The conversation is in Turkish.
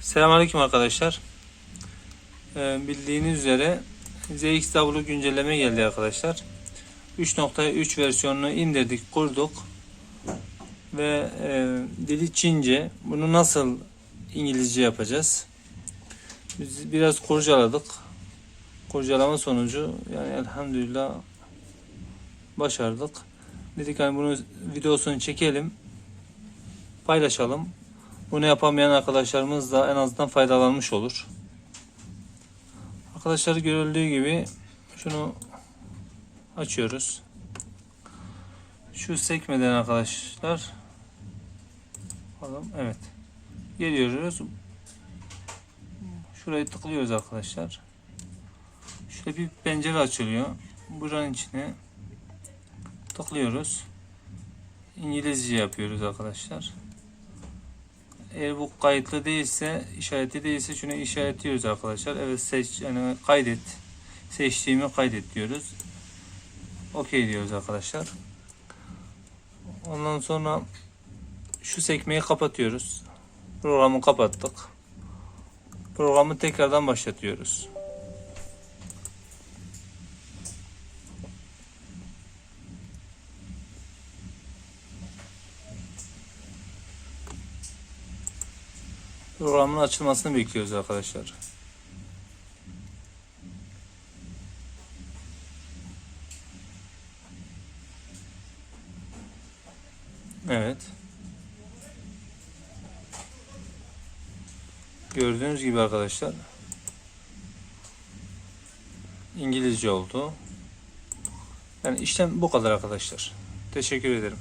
Selamünaleyküm arkadaşlar. Ee, bildiğiniz üzere ZXW güncelleme geldi arkadaşlar. 3.3 versiyonunu indirdik, kurduk. Ve e, dili Çince. Bunu nasıl İngilizce yapacağız? Biz biraz kurcaladık. Kurcalama sonucu yani elhamdülillah başardık. Dedik hani bunu videosunu çekelim. Paylaşalım. Bunu yapamayan arkadaşlarımız da en azından faydalanmış olur. Arkadaşlar görüldüğü gibi şunu açıyoruz. Şu sekmeden arkadaşlar Bakalım, evet. Geliyoruz. Şurayı tıklıyoruz arkadaşlar. Şöyle bir pencere açılıyor. Buranın içine tıklıyoruz. İngilizce yapıyoruz arkadaşlar. Eğer bu kayıtlı değilse, işareti değilse şunu işaretliyoruz arkadaşlar. Evet seç, yani kaydet. Seçtiğimi kaydet diyoruz. Okey diyoruz arkadaşlar. Ondan sonra şu sekmeyi kapatıyoruz. Programı kapattık. Programı tekrardan başlatıyoruz. Programın açılmasını bekliyoruz arkadaşlar. Evet. Gördüğünüz gibi arkadaşlar İngilizce oldu. Yani işlem bu kadar arkadaşlar. Teşekkür ederim.